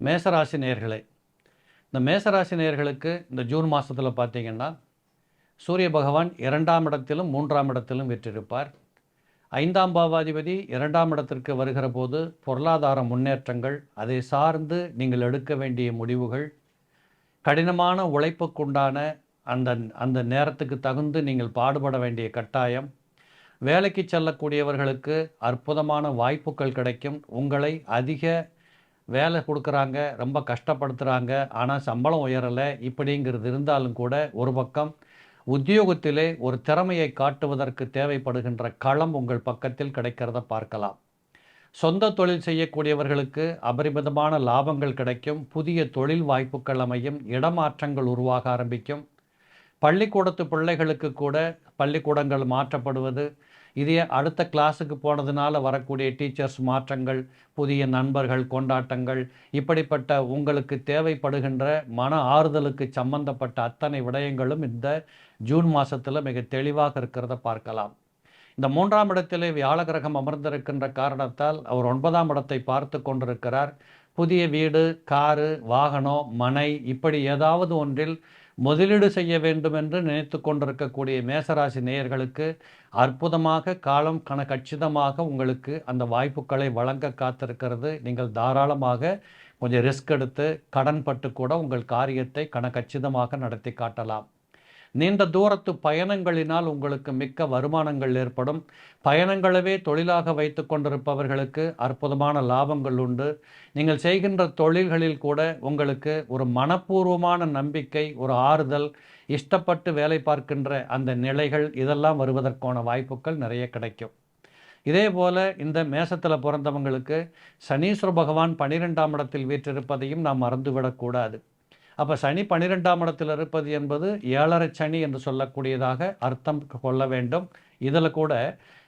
மேசராசி நேர்களே இந்த மேசராசி நேயர்களுக்கு இந்த ஜூன் மாதத்தில் பார்த்தீங்கன்னா சூரிய பகவான் இரண்டாம் இடத்திலும் மூன்றாம் இடத்திலும் வெற்றிருப்பார். ஐந்தாம் பாவாதிபதி இரண்டாம் இடத்திற்கு வருகிற போது பொருளாதார முன்னேற்றங்கள் அதை சார்ந்து நீங்கள் எடுக்க வேண்டிய முடிவுகள் கடினமான உழைப்புக்குண்டான அந்த அந்த நேரத்துக்கு தகுந்து நீங்கள் பாடுபட வேண்டிய கட்டாயம் வேலைக்கு செல்லக்கூடியவர்களுக்கு அற்புதமான வாய்ப்புகள் கிடைக்கும் உங்களை அதிக வேலை கொடுக்குறாங்க ரொம்ப கஷ்டப்படுத்துகிறாங்க ஆனால் சம்பளம் உயரலை இப்படிங்கிறது இருந்தாலும் கூட ஒரு பக்கம் உத்தியோகத்திலே ஒரு திறமையை காட்டுவதற்கு தேவைப்படுகின்ற களம் உங்கள் பக்கத்தில் கிடைக்கிறத பார்க்கலாம். சொந்த தொழில் செய்யக்கூடியவர்களுக்கு அபரிமிதமான லாபங்கள் கிடைக்கும் புதிய தொழில் வாய்ப்புகள் அமையும் இடமாற்றங்கள் உருவாக ஆரம்பிக்கும். பள்ளிக்கூடத்து பிள்ளைகளுக்கு கூட பள்ளிக்கூடங்கள் மாற்றப்படுவது இதே அடுத்த கிளாஸுக்கு போனதுனால வரக்கூடிய டீச்சர்ஸ் மாற்றங்கள் புதிய நண்பர்கள் கொண்டாட்டங்கள் இப்படிப்பட்ட உங்களுக்கு தேவைப்படுகின்ற மன ஆறுதலுக்கு சம்பந்தப்பட்ட அத்தனை விடயங்களும் இந்த ஜூன் மாதத்தில் மிக தெளிவாக இருக்கிறத பார்க்கலாம். இந்த மூன்றாம் இடத்திலே வியாழ கிரகம் அமர்ந்திருக்கின்ற காரணத்தால் அவர் ஒன்பதாம் இடத்தை பார்த்து கொண்டிருக்கிறார். புதிய வீடு காரு வாகனம் மனை இப்படி ஏதாவது ஒன்றில் முதலீடு செய்ய வேண்டும் என்று நினைத்து கொண்டிருக்கக்கூடிய மேசராசி நேயர்களுக்கு அற்புதமாக காலம் கண கச்சிதமாக உங்களுக்கு அந்த வாய்ப்புகளை வழங்க காத்திருக்கிறது. நீங்கள் தாராளமாக கொஞ்சம் ரிஸ்க் எடுத்து கடன் பட்டு கூட உங்கள் காரியத்தை கணக்கச்சிதமாக நடத்தி காட்டலாம். நீண்ட தூரத்து பயணங்களினால் உங்களுக்கு மிக்க வருமானங்கள் ஏற்படும். பயணங்களவே தொழிலாக வைத்து கொண்டிருப்பவர்களுக்கு அற்புதமான லாபங்கள் உண்டு. நீங்கள் செய்கின்ற தொழில்களில் கூட உங்களுக்கு ஒரு மனப்பூர்வமான நம்பிக்கை ஒரு ஆறுதல் இஷ்டப்பட்டு வேலை பார்க்கின்ற அந்த நிலைகள் இதெல்லாம் வருவதற்கான வாய்ப்புகள் நிறைய கிடைக்கும். இதே போல் இந்த மேசத்தில் பிறந்தவங்களுக்கு சனீஸ்வர பகவான் பன்னிரெண்டாம் இடத்தில் வீற்றிருப்பதையும் நாம் மறந்துவிடக்கூடாது. அப்போ சனி பன்னிரெண்டாம் இடத்தில் இருப்பது என்பது ஏழரை சனி என்று சொல்லக்கூடியதாக அர்த்தம் கொள்ள வேண்டும். இதில் கூட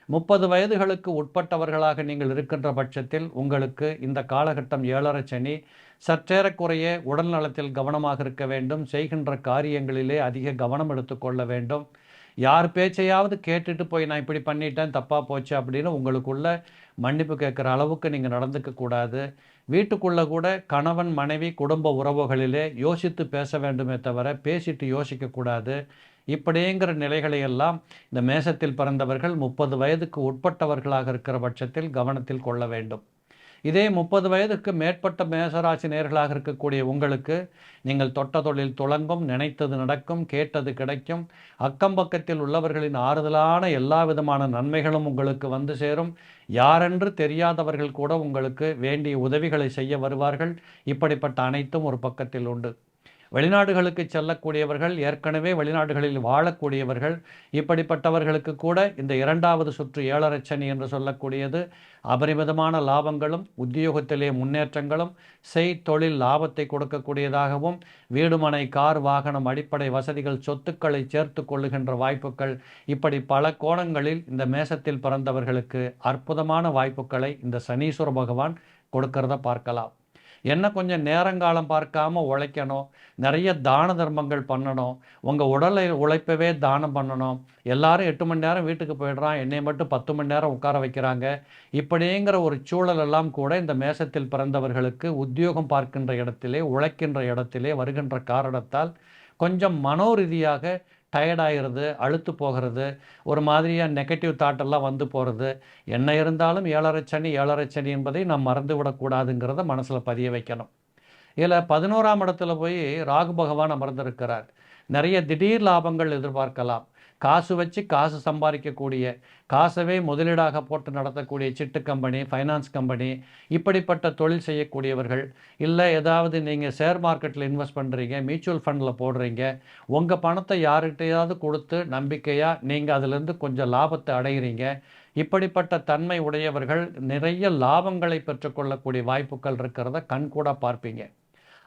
முப்பது வயதுகளுக்கு உட்பட்டவர்களாக நீங்கள் இருக்கின்ற பட்சத்தில் உங்களுக்கு இந்த காலகட்டம் ஏழரை சனி சற்றேறக்குறைய உடல்நலத்தில் கவனமாக இருக்க வேண்டும். செய்கின்ற காரியங்களிலே அதிக கவனம் எடுத்துக்கொள்ள வேண்டும். யார் பேச்சையாவது கேட்டுட்டு போய் நான் இப்படி பண்ணிட்டேன் தப்பாக போச்சு அப்படின்னு உங்களுக்குள்ள மன்னிப்பு கேட்குற அளவுக்கு நீங்கள் நடந்துக்க கூடாது. வீட்டுக்குள்ளே கூட கணவன் மனைவி குடும்ப உறவுகளிலே யோசித்து பேச வேண்டுமே தவிர பேசிட்டு யோசிக்கக்கூடாது இப்படிங்கிற நிலைகளை எல்லாம் இந்த மேசத்தில் பிறந்தவர்கள் முப்பது வயதுக்கு உட்பட்டவர்களாக இருக்கிற பட்சத்தில் கவனத்தில் கொள்ள வேண்டும். இதே முப்பது வயதுக்கு மேற்பட்ட மேசராசி நேர்களாக இருக்கக்கூடிய உங்களுக்கு நீங்கள் தொட்ட தொழில் துளங்கும் நினைத்தது நடக்கும் கேட்டது கிடைக்கும் அக்கம் பக்கத்தில் உள்ளவர்களின் ஆறுதலான எல்லா விதமான நன்மைகளும் உங்களுக்கு வந்து சேரும். யாரென்று தெரியாதவர்கள் கூட உங்களுக்கு வேண்டிய உதவிகளை செய்ய வருவார்கள். இப்படிப்பட்ட அனைத்தும் ஒரு பக்கத்தில் உண்டு. வெளிநாடுகளுக்கு செல்லக்கூடியவர்கள் ஏற்கனவே வெளிநாடுகளில் வாழக்கூடியவர்கள் இப்படிப்பட்டவர்களுக்கு கூட இந்த இரண்டாவது சுற்று ஏழரை சனி என்று சொல்லக்கூடியது. அபரிமிதமான லாபங்களும் உத்தியோகத்திலே முன்னேற்றங்களும் செய் தொழில் லாபத்தை கொடுக்கக்கூடியதாகவும் வீடுமனை கார் வாகனம் அடிப்படை வசதிகள் சொத்துக்களை சேர்த்து கொள்ளுகின்ற வாய்ப்புகள். இப்படி பல கோணங்களில் இந்த மேசத்தில் பிறந்தவர்களுக்கு அற்புதமான வாய்ப்புகளை இந்த சனீஸ்வர பகவான் கொடுக்கிறத பார்க்கலாம். என்ன கொஞ்சம் நேரங்காலம் பார்க்காம உழைக்கணும். நிறைய தான தர்மங்கள் பண்ணணும். உங்கள் உடலை உழைப்பவே தானம் பண்ணணும். எல்லாரும் எட்டு மணி நேரம் வீட்டுக்கு போயிடுறான். என்னை மட்டும் பத்து மணி நேரம் உட்கார வைக்கிறாங்க. இப்படிங்கிற ஒரு சூழல் எல்லாம் கூட இந்த மேசத்தில் பிறந்தவர்களுக்கு உத்தியோகம் பார்க்கின்ற இடத்திலே உழைக்கின்ற இடத்திலே வருகின்ற காரணத்தால் கொஞ்சம் மனோரீதியாக டயர்டாகிறது அழுத்து போகிறது ஒரு மாதிரியாக நெகட்டிவ் தாட்டெல்லாம் வந்து போகிறது. என்ன இருந்தாலும் ஏழரை சனி ஏழரை சனி என்பதை நாம் மறந்து விடக்கூடாதுங்கிறத மனசில் பதிய வைக்கணும். இதில் பதினோராம் இடத்துல போய் ராகு பகவான் அமர்ந்திருக்கிறார். நிறைய திடீர் லாபங்கள் எதிர்பார்க்கலாம். காசு வச்சு காசு சம்பாதிக்கக்கூடிய காசவே முதலீடாக போட்டு நடத்தக்கூடிய சிட்டு கம்பெனி ஃபைனான்ஸ் கம்பெனி இப்படிப்பட்ட தொழில் செய்யக்கூடியவர்கள் இல்லை ஏதாவது நீங்கள் ஷேர் மார்க்கெட்டில் இன்வெஸ்ட் பண்ணுறீங்க மியூச்சுவல் ஃபண்டில் போடுறீங்க உங்கள் பணத்தை யார்கிட்டையாவது கொடுத்து நம்பிக்கையாக நீங்கள் அதிலிருந்து கொஞ்சம் லாபத்தை அடைகிறீங்க இப்படிப்பட்ட தன்மை உடையவர்கள் நிறைய லாபங்களை பெற்றுக்கொள்ளக்கூடிய வாய்ப்புகள் இருக்கிறத கண்கூட பார்ப்பீங்க.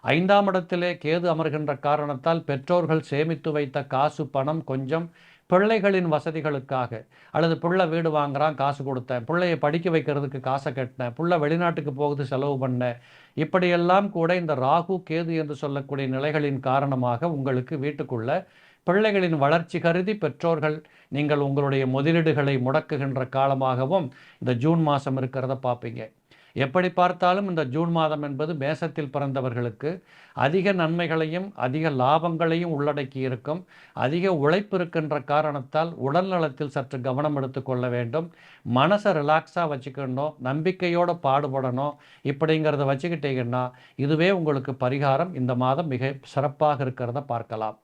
ஐந்தாம் இடத்திலே கேது அமர்கின்ற காரணத்தால் பெற்றோர்கள் சேமித்து வைத்த காசு பணம் கொஞ்சம் பிள்ளைகளின் வசதிகளுக்காக. அல்லது பிள்ளை வீடு வாங்குறான் காசு கொடுத்தேன். பிள்ளையை படிக்க வைக்கிறதுக்கு காசை கட்டினேன். பிள்ளை வெளிநாட்டுக்கு போகுது செலவு பண்ணேன். இப்படியெல்லாம் கூட இந்த ராகு கேது என்று சொல்லக்கூடிய நிலைகளின் காரணமாக உங்களுக்கு வீட்டுக்குள்ள பிள்ளைகளின் வளர்ச்சி கருதி பெற்றோர்கள் நீங்கள் உங்களுடைய முதலீடுகளை முடக்குகின்ற காலமாகவும் இந்த ஜூன் மாதம் இருக்கிறத பார்ப்பீங்க. எப்படி பார்த்தாலும் இந்த ஜூன் மாதம் என்பது மேசத்தில் பிறந்தவர்களுக்கு அதிக நன்மைகளையும் அதிக லாபங்களையும் உள்ளடக்கி இருக்கும். அதிக உழைப்பு இருக்கின்ற காரணத்தால் உடல் நலத்தில் சற்று கவனம் எடுத்துக்கொள்ள வேண்டும். மனசை ரிலாக்ஸாக வச்சுக்கணும். நம்பிக்கையோடு பாடுபடணும். இப்படிங்கிறத வச்சுக்கிட்டீங்கன்னா இதுவே உங்களுக்கு பரிகாரம். இந்த மாதம் மிக சிறப்பாக இருக்கிறத பார்க்கலாம்.